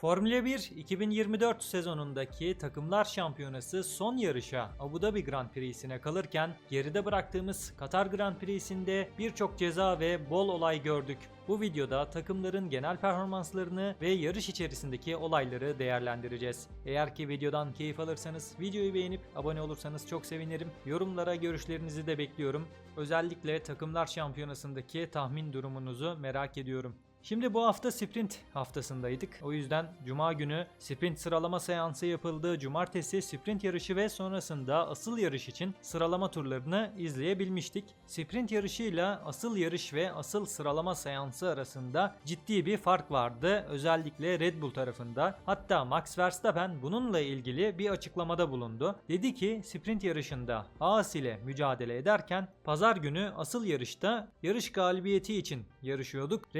Formula 1 2024 sezonundaki takımlar şampiyonası son yarışa Abu Dhabi Grand Prix'sine kalırken geride bıraktığımız Katar Grand Prix'sinde birçok ceza ve bol olay gördük. Bu videoda takımların genel performanslarını ve yarış içerisindeki olayları değerlendireceğiz. Eğer ki videodan keyif alırsanız videoyu beğenip abone olursanız çok sevinirim. Yorumlara görüşlerinizi de bekliyorum. Özellikle takımlar şampiyonasındaki tahmin durumunuzu merak ediyorum. Şimdi bu hafta sprint haftasındaydık. O yüzden cuma günü sprint sıralama seansı yapıldı. Cumartesi sprint yarışı ve sonrasında asıl yarış için sıralama turlarını izleyebilmiştik. Sprint yarışıyla asıl yarış ve asıl sıralama seansı arasında ciddi bir fark vardı. Özellikle Red Bull tarafında. Hatta Max Verstappen bununla ilgili bir açıklamada bulundu. Dedi ki sprint yarışında Haas ile mücadele ederken pazar günü asıl yarışta yarış galibiyeti için yarışıyorduk.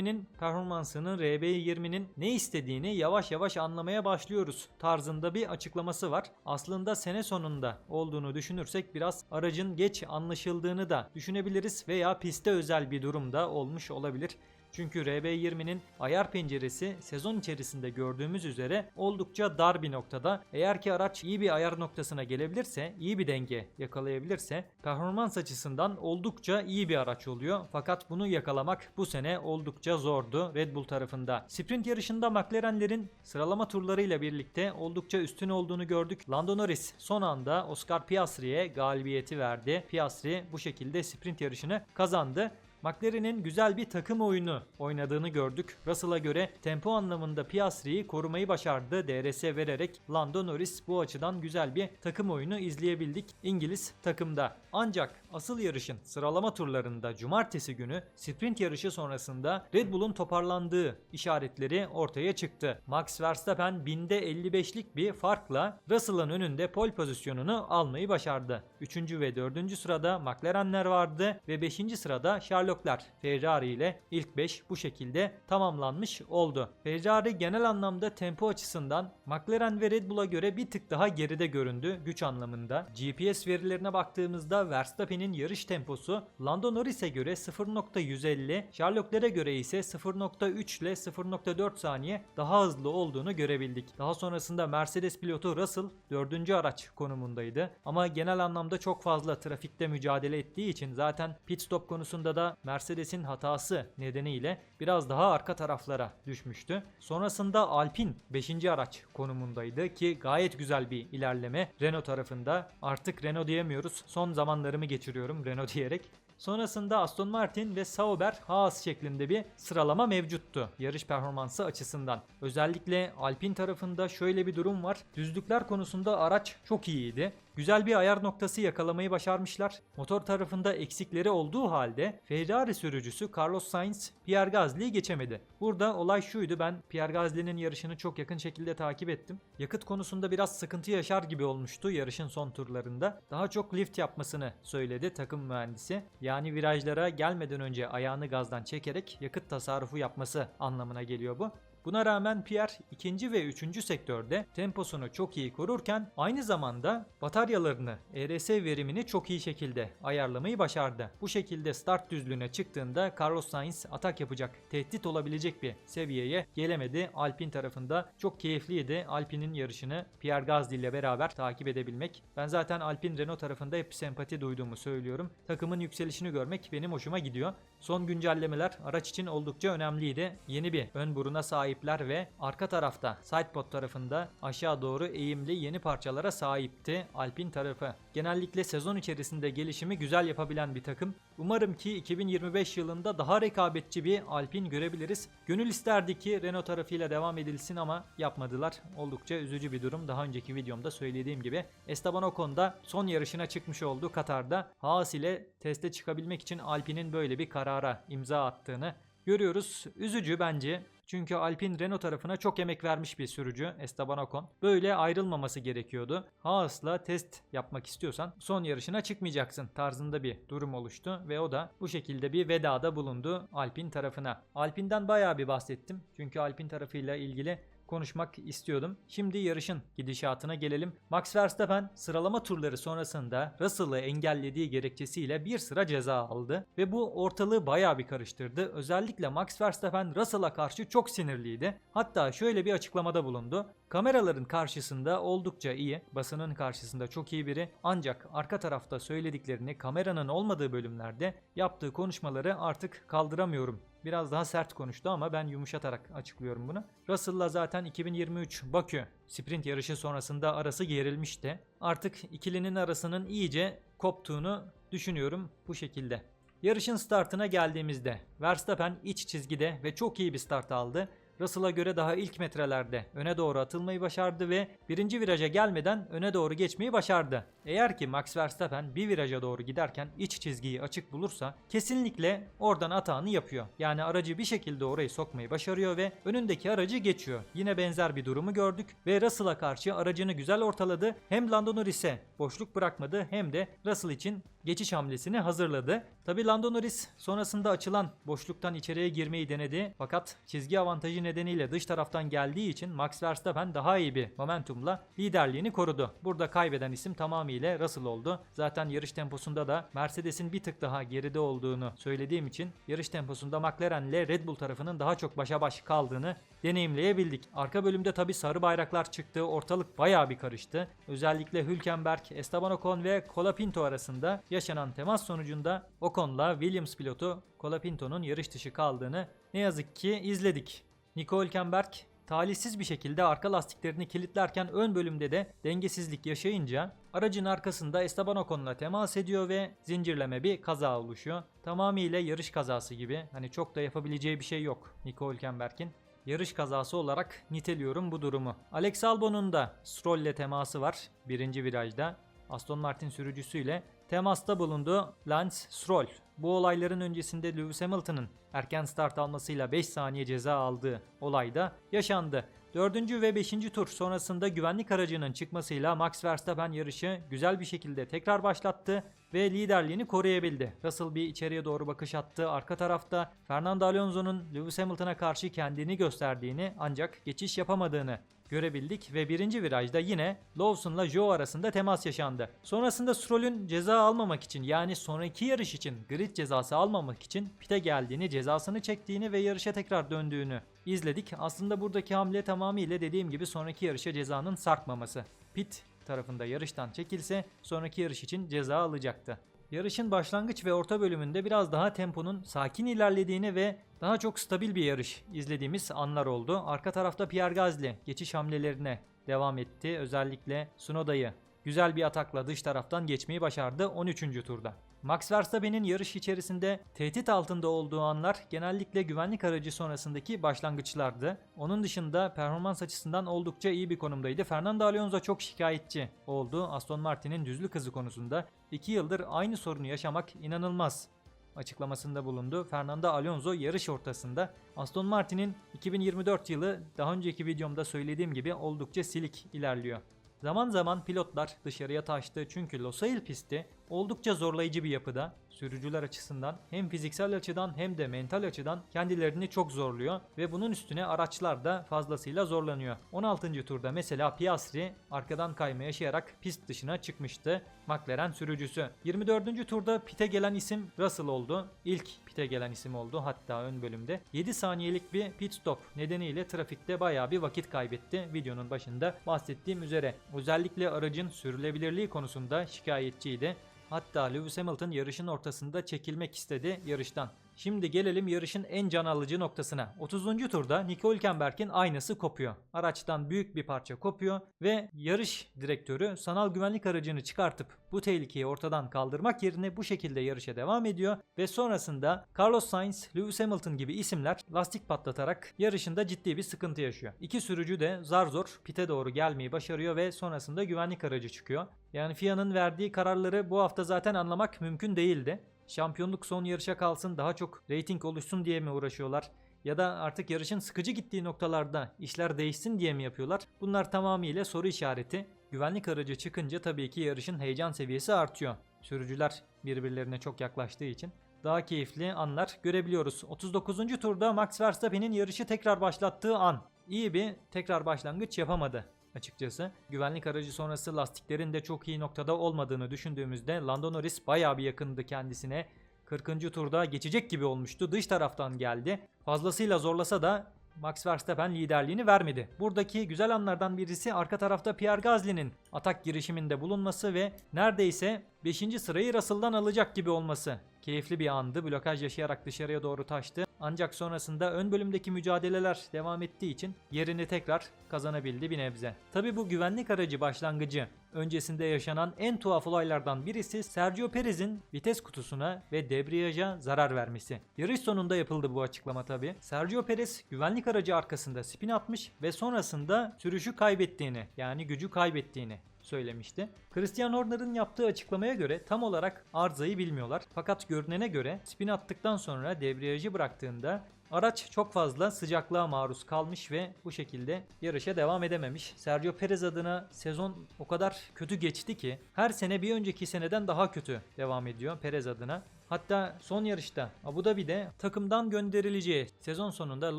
RB20'nin performansının RB20'nin ne istediğini yavaş yavaş anlamaya başlıyoruz tarzında bir açıklaması var. Aslında sene sonunda olduğunu düşünürsek biraz aracın geç anlaşıldığını da düşünebiliriz veya piste özel bir durumda olmuş olabilir. Çünkü RB20'nin ayar penceresi sezon içerisinde gördüğümüz üzere oldukça dar bir noktada. Eğer ki araç iyi bir ayar noktasına gelebilirse, iyi bir denge yakalayabilirse performans açısından oldukça iyi bir araç oluyor. Fakat bunu yakalamak bu sene oldukça zordu Red Bull tarafında. Sprint yarışında McLaren'lerin sıralama turlarıyla birlikte oldukça üstün olduğunu gördük. Lando Norris son anda Oscar Piastri'ye galibiyeti verdi. Piastri bu şekilde sprint yarışını kazandı. McLaren'in güzel bir takım oyunu oynadığını gördük. Russell'a göre tempo anlamında Piastri'yi korumayı başardı DRS vererek. Lando Norris bu açıdan güzel bir takım oyunu izleyebildik İngiliz takımda. Ancak asıl yarışın sıralama turlarında cumartesi günü sprint yarışı sonrasında Red Bull'un toparlandığı işaretleri ortaya çıktı. Max Verstappen binde 55'lik bir farkla Russell'ın önünde pole pozisyonunu almayı başardı. 3. ve 4. sırada McLaren'ler vardı ve 5. sırada Charles Leclerc Ferrari ile ilk 5 bu şekilde tamamlanmış oldu. Ferrari genel anlamda tempo açısından McLaren ve Red Bull'a göre bir tık daha geride göründü güç anlamında. GPS verilerine baktığımızda Verstappen'in yarış temposu Lando Norris'e göre 0.150, Charles Leclerc'e göre ise 0.3 ile 0.4 saniye daha hızlı olduğunu görebildik. Daha sonrasında Mercedes pilotu Russell 4. araç konumundaydı. Ama genel anlamda çok fazla trafikte mücadele ettiği için zaten pit stop konusunda da Mercedes'in hatası nedeniyle biraz daha arka taraflara düşmüştü. Sonrasında Alpine 5. araç konumundaydı ki gayet güzel bir ilerleme Renault tarafında. Artık Renault diyemiyoruz. Son zamanlarımı geçiriyorum Renault diyerek. Sonrasında Aston Martin ve Sauber Haas şeklinde bir sıralama mevcuttu yarış performansı açısından. Özellikle Alpine tarafında şöyle bir durum var. Düzlükler konusunda araç çok iyiydi. Güzel bir ayar noktası yakalamayı başarmışlar. Motor tarafında eksikleri olduğu halde Ferrari sürücüsü Carlos Sainz Pierre Gasly'yi geçemedi. Burada olay şuydu ben Pierre Gasly'nin yarışını çok yakın şekilde takip ettim. Yakıt konusunda biraz sıkıntı yaşar gibi olmuştu yarışın son turlarında. Daha çok lift yapmasını söyledi takım mühendisi. Yani virajlara gelmeden önce ayağını gazdan çekerek yakıt tasarrufu yapması anlamına geliyor bu. Buna rağmen Pierre ikinci ve üçüncü sektörde temposunu çok iyi korurken aynı zamanda bataryalarını, ERS verimini çok iyi şekilde ayarlamayı başardı. Bu şekilde start düzlüğüne çıktığında Carlos Sainz atak yapacak, tehdit olabilecek bir seviyeye gelemedi. Alpine tarafında çok keyifliydi Alpine'in yarışını Pierre Gasly ile beraber takip edebilmek. Ben zaten Alpine Renault tarafında hep sempati duyduğumu söylüyorum. Takımın yükselişini görmek benim hoşuma gidiyor. Son güncellemeler araç için oldukça önemliydi. Yeni bir ön buruna sahipler ve arka tarafta sidepod tarafında aşağı doğru eğimli yeni parçalara sahipti Alpine tarafı. Genellikle sezon içerisinde gelişimi güzel yapabilen bir takım. Umarım ki 2025 yılında daha rekabetçi bir Alpine görebiliriz. Gönül isterdi ki Renault tarafıyla devam edilsin ama yapmadılar. Oldukça üzücü bir durum. Daha önceki videomda söylediğim gibi Esteban Ocon da son yarışına çıkmış oldu Katar'da. Haas ile teste çıkabilmek için Alpine'in böyle bir karara imza attığını görüyoruz. Üzücü bence. Çünkü Alpine Renault tarafına çok emek vermiş bir sürücü Esteban Ocon. Böyle ayrılmaması gerekiyordu. Haas'la test yapmak istiyorsan son yarışına çıkmayacaksın tarzında bir durum oluştu ve o da bu şekilde bir vedada bulundu Alpine tarafına. Alpine'den bayağı bir bahsettim. Çünkü Alpine tarafıyla ilgili konuşmak istiyordum. Şimdi yarışın gidişatına gelelim. Max Verstappen sıralama turları sonrasında Russell'ı engellediği gerekçesiyle bir sıra ceza aldı ve bu ortalığı bayağı bir karıştırdı. Özellikle Max Verstappen Russell'a karşı çok sinirliydi. Hatta şöyle bir açıklamada bulundu. Kameraların karşısında oldukça iyi, basının karşısında çok iyi biri ancak arka tarafta söylediklerini kameranın olmadığı bölümlerde yaptığı konuşmaları artık kaldıramıyorum. Biraz daha sert konuştu ama ben yumuşatarak açıklıyorum bunu. Russell'la zaten 2023 Bakü sprint yarışı sonrasında arası gerilmişti. Artık ikilinin arasının iyice koptuğunu düşünüyorum bu şekilde. Yarışın startına geldiğimizde Verstappen iç çizgide ve çok iyi bir start aldı. Russell'a göre daha ilk metrelerde öne doğru atılmayı başardı ve birinci viraja gelmeden öne doğru geçmeyi başardı. Eğer ki Max Verstappen bir viraja doğru giderken iç çizgiyi açık bulursa kesinlikle oradan atağını yapıyor. Yani aracı bir şekilde orayı sokmayı başarıyor ve önündeki aracı geçiyor. Yine benzer bir durumu gördük ve Russell'a karşı aracını güzel ortaladı. Hem Lando Norris'e boşluk bırakmadı hem de Russell için geçiş hamlesini hazırladı. Tabi Lando Norris sonrasında açılan boşluktan içeriye girmeyi denedi fakat çizgi avantajı nedeniyle dış taraftan geldiği için Max Verstappen daha iyi bir momentumla liderliğini korudu. Burada kaybeden isim tamamıyla Russell oldu. Zaten yarış temposunda da Mercedes'in bir tık daha geride olduğunu söylediğim için yarış temposunda McLaren ile Red Bull tarafının daha çok başa baş kaldığını deneyimleyebildik. Arka bölümde tabi sarı bayraklar çıktı. Ortalık bayağı bir karıştı. Özellikle Hülkenberg, Esteban Ocon ve Colapinto arasında yaşanan temas sonucunda Ocon'la Williams pilotu Colapinto'nun yarış dışı kaldığını ne yazık ki izledik. Nico Hülkenberg talihsiz bir şekilde arka lastiklerini kilitlerken ön bölümde de dengesizlik yaşayınca aracın arkasında Esteban Ocon'la temas ediyor ve zincirleme bir kaza oluşuyor. Tamamıyla yarış kazası gibi. Hani çok da yapabileceği bir şey yok Nico Hülkenberg'in. Yarış kazası olarak niteliyorum bu durumu. Alex Albon'un da Stroll ile teması var birinci virajda. Aston Martin sürücüsüyle temasta bulundu Lance Stroll. Bu olayların öncesinde Lewis Hamilton'ın erken start almasıyla 5 saniye ceza aldığı olayda yaşandı. 4. ve 5. tur sonrasında güvenlik aracının çıkmasıyla Max Verstappen yarışı güzel bir şekilde tekrar başlattı ve liderliğini koruyabildi. Russell bir içeriye doğru bakış attı. Arka tarafta Fernando Alonso'nun Lewis Hamilton'a karşı kendini gösterdiğini ancak geçiş yapamadığını görebildik ve birinci virajda yine Lawson'la Joe arasında temas yaşandı. Sonrasında Stroll'ün ceza almamak için yani sonraki yarış için grid cezası almamak için pite geldiğini, cezasını çektiğini ve yarışa tekrar döndüğünü izledik. Aslında buradaki hamle tamamıyla dediğim gibi sonraki yarışa cezanın sarkmaması. Pit tarafında yarıştan çekilse sonraki yarış için ceza alacaktı. Yarışın başlangıç ve orta bölümünde biraz daha temponun sakin ilerlediğini ve daha çok stabil bir yarış izlediğimiz anlar oldu. Arka tarafta Pierre Gasly geçiş hamlelerine devam etti. Özellikle Sunoda'yı güzel bir atakla dış taraftan geçmeyi başardı 13. turda. Max Verstappen'in yarış içerisinde tehdit altında olduğu anlar genellikle güvenlik aracı sonrasındaki başlangıçlardı. Onun dışında performans açısından oldukça iyi bir konumdaydı. Fernando Alonso çok şikayetçi oldu Aston Martin'in düzlük hızı konusunda. 2 yıldır aynı sorunu yaşamak inanılmaz açıklamasında bulundu. Fernando Alonso yarış ortasında Aston Martin'in 2024 yılı daha önceki videomda söylediğim gibi oldukça silik ilerliyor. Zaman zaman pilotlar dışarıya taştı çünkü Losail pisti oldukça zorlayıcı bir yapıda. Sürücüler açısından hem fiziksel açıdan hem de mental açıdan kendilerini çok zorluyor ve bunun üstüne araçlar da fazlasıyla zorlanıyor. 16. turda mesela Piastri arkadan kayma yaşayarak pist dışına çıkmıştı. McLaren sürücüsü. 24. turda pite gelen isim Russell oldu. İlk pite gelen isim oldu hatta ön bölümde. 7 saniyelik bir pit stop nedeniyle trafikte bayağı bir vakit kaybetti. Videonun başında bahsettiğim üzere. Özellikle aracın sürülebilirliği konusunda şikayetçiydi. Hatta Lewis Hamilton yarışın ortasında çekilmek istedi yarıştan. Şimdi gelelim yarışın en can alıcı noktasına. 30. turda Nico Hülkenberg'in aynası kopuyor. Araçtan büyük bir parça kopuyor ve yarış direktörü sanal güvenlik aracını çıkartıp bu tehlikeyi ortadan kaldırmak yerine bu şekilde yarışa devam ediyor ve sonrasında Carlos Sainz, Lewis Hamilton gibi isimler lastik patlatarak yarışında ciddi bir sıkıntı yaşıyor. İki sürücü de zar zor pite doğru gelmeyi başarıyor ve sonrasında güvenlik aracı çıkıyor. Yani FIA'nın verdiği kararları bu hafta zaten anlamak mümkün değildi. Şampiyonluk son yarışa kalsın daha çok reyting oluşsun diye mi uğraşıyorlar? Ya da artık yarışın sıkıcı gittiği noktalarda işler değişsin diye mi yapıyorlar? Bunlar tamamıyla soru işareti. Güvenlik aracı çıkınca tabii ki yarışın heyecan seviyesi artıyor. Sürücüler birbirlerine çok yaklaştığı için daha keyifli anlar görebiliyoruz. 39. turda Max Verstappen'in yarışı tekrar başlattığı an. iyi bir tekrar başlangıç yapamadı açıkçası. Güvenlik aracı sonrası lastiklerin de çok iyi noktada olmadığını düşündüğümüzde Lando Norris bayağı bir yakındı kendisine. 40. turda geçecek gibi olmuştu. Dış taraftan geldi. Fazlasıyla zorlasa da Max Verstappen liderliğini vermedi. Buradaki güzel anlardan birisi arka tarafta Pierre Gasly'nin atak girişiminde bulunması ve neredeyse 5. sırayı Russell'dan alacak gibi olması. Keyifli bir andı. Blokaj yaşayarak dışarıya doğru taştı. Ancak sonrasında ön bölümdeki mücadeleler devam ettiği için yerini tekrar kazanabildi bir nebze. Tabi bu güvenlik aracı başlangıcı öncesinde yaşanan en tuhaf olaylardan birisi Sergio Perez'in vites kutusuna ve debriyaja zarar vermesi. Yarış sonunda yapıldı bu açıklama tabi. Sergio Perez güvenlik aracı arkasında spin atmış ve sonrasında sürüşü kaybettiğini yani gücü kaybettiğini söylemişti. Christian Horner'ın yaptığı açıklamaya göre tam olarak arızayı bilmiyorlar. Fakat görünene göre spin attıktan sonra debriyajı bıraktığında Araç çok fazla sıcaklığa maruz kalmış ve bu şekilde yarışa devam edememiş. Sergio Perez adına sezon o kadar kötü geçti ki her sene bir önceki seneden daha kötü devam ediyor Perez adına. Hatta son yarışta Abu Dhabi'de takımdan gönderileceği sezon sonunda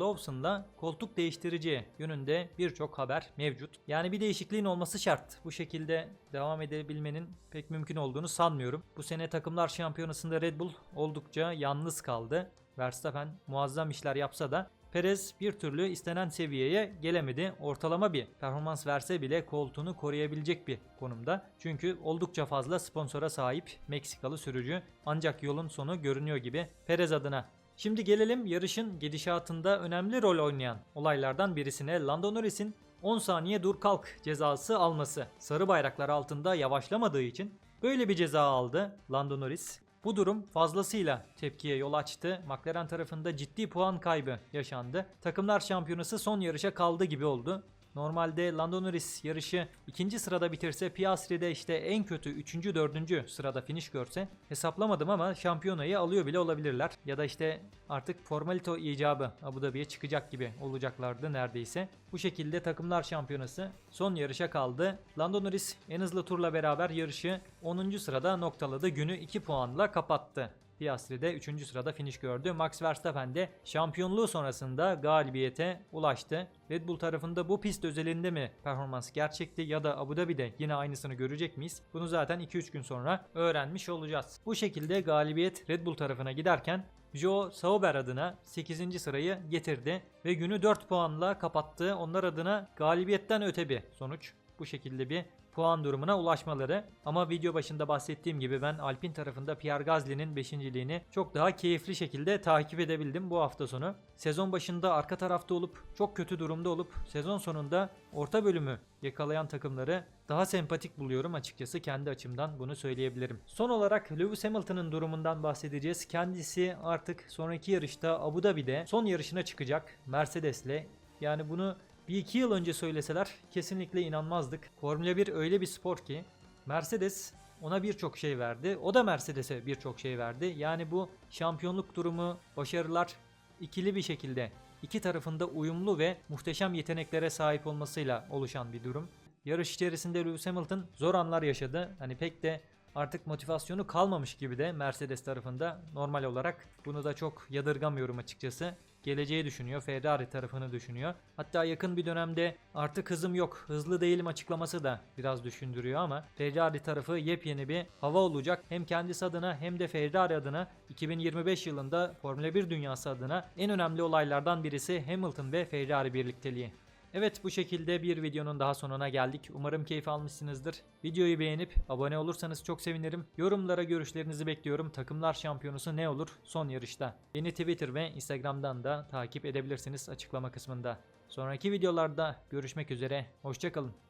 Lawson'la koltuk değiştireceği yönünde birçok haber mevcut. Yani bir değişikliğin olması şart. Bu şekilde devam edebilmenin pek mümkün olduğunu sanmıyorum. Bu sene takımlar şampiyonasında Red Bull oldukça yalnız kaldı. Verstappen muazzam işler yapsa da Perez bir türlü istenen seviyeye gelemedi. Ortalama bir performans verse bile koltuğunu koruyabilecek bir konumda. Çünkü oldukça fazla sponsora sahip Meksikalı sürücü. Ancak yolun sonu görünüyor gibi Perez adına. Şimdi gelelim yarışın gidişatında önemli rol oynayan olaylardan birisine Lando Norris'in 10 saniye dur kalk cezası alması. Sarı bayraklar altında yavaşlamadığı için böyle bir ceza aldı Lando Norris. Bu durum fazlasıyla tepkiye yol açtı. McLaren tarafında ciddi puan kaybı yaşandı. Takımlar şampiyonası son yarışa kaldı gibi oldu. Normalde Lando Norris yarışı ikinci sırada bitirse Piastri'de işte en kötü 3. 4. sırada finish görse hesaplamadım ama şampiyonayı alıyor bile olabilirler. Ya da işte artık formalito icabı Abu Dhabi'ye çıkacak gibi olacaklardı neredeyse. Bu şekilde takımlar şampiyonası son yarışa kaldı. Lando Norris en hızlı turla beraber yarışı 10. sırada noktaladı. Günü 2 puanla kapattı. Piastri'de 3. sırada finish gördü. Max Verstappen de şampiyonluğu sonrasında galibiyete ulaştı. Red Bull tarafında bu pist özelinde mi performans gerçekti ya da Abu Dhabi'de yine aynısını görecek miyiz? Bunu zaten 2-3 gün sonra öğrenmiş olacağız. Bu şekilde galibiyet Red Bull tarafına giderken Joe Sauber adına 8. sırayı getirdi ve günü 4 puanla kapattı. Onlar adına galibiyetten öte bir sonuç. Bu şekilde bir puan durumuna ulaşmaları. Ama video başında bahsettiğim gibi ben Alpin tarafında Pierre Gasly'nin 5.liğini çok daha keyifli şekilde takip edebildim bu hafta sonu. Sezon başında arka tarafta olup çok kötü durumda olup sezon sonunda orta bölümü yakalayan takımları daha sempatik buluyorum açıkçası kendi açımdan bunu söyleyebilirim. Son olarak Lewis Hamilton'ın durumundan bahsedeceğiz. Kendisi artık sonraki yarışta Abu Dhabi'de son yarışına çıkacak Mercedes'le. Yani bunu bir iki yıl önce söyleseler kesinlikle inanmazdık. Formula 1 öyle bir spor ki Mercedes ona birçok şey verdi. O da Mercedes'e birçok şey verdi. Yani bu şampiyonluk durumu, başarılar ikili bir şekilde iki tarafında uyumlu ve muhteşem yeteneklere sahip olmasıyla oluşan bir durum. Yarış içerisinde Lewis Hamilton zor anlar yaşadı. Hani pek de artık motivasyonu kalmamış gibi de Mercedes tarafında normal olarak bunu da çok yadırgamıyorum açıkçası geleceği düşünüyor. Ferrari tarafını düşünüyor. Hatta yakın bir dönemde artık hızım yok, hızlı değilim açıklaması da biraz düşündürüyor ama Ferrari tarafı yepyeni bir hava olacak. Hem kendisi adına hem de Ferrari adına 2025 yılında Formula 1 dünyası adına en önemli olaylardan birisi Hamilton ve Ferrari birlikteliği. Evet bu şekilde bir videonun daha sonuna geldik. Umarım keyif almışsınızdır. Videoyu beğenip abone olursanız çok sevinirim. Yorumlara görüşlerinizi bekliyorum. Takımlar şampiyonusu ne olur son yarışta? Beni Twitter ve Instagram'dan da takip edebilirsiniz açıklama kısmında. Sonraki videolarda görüşmek üzere. Hoşçakalın.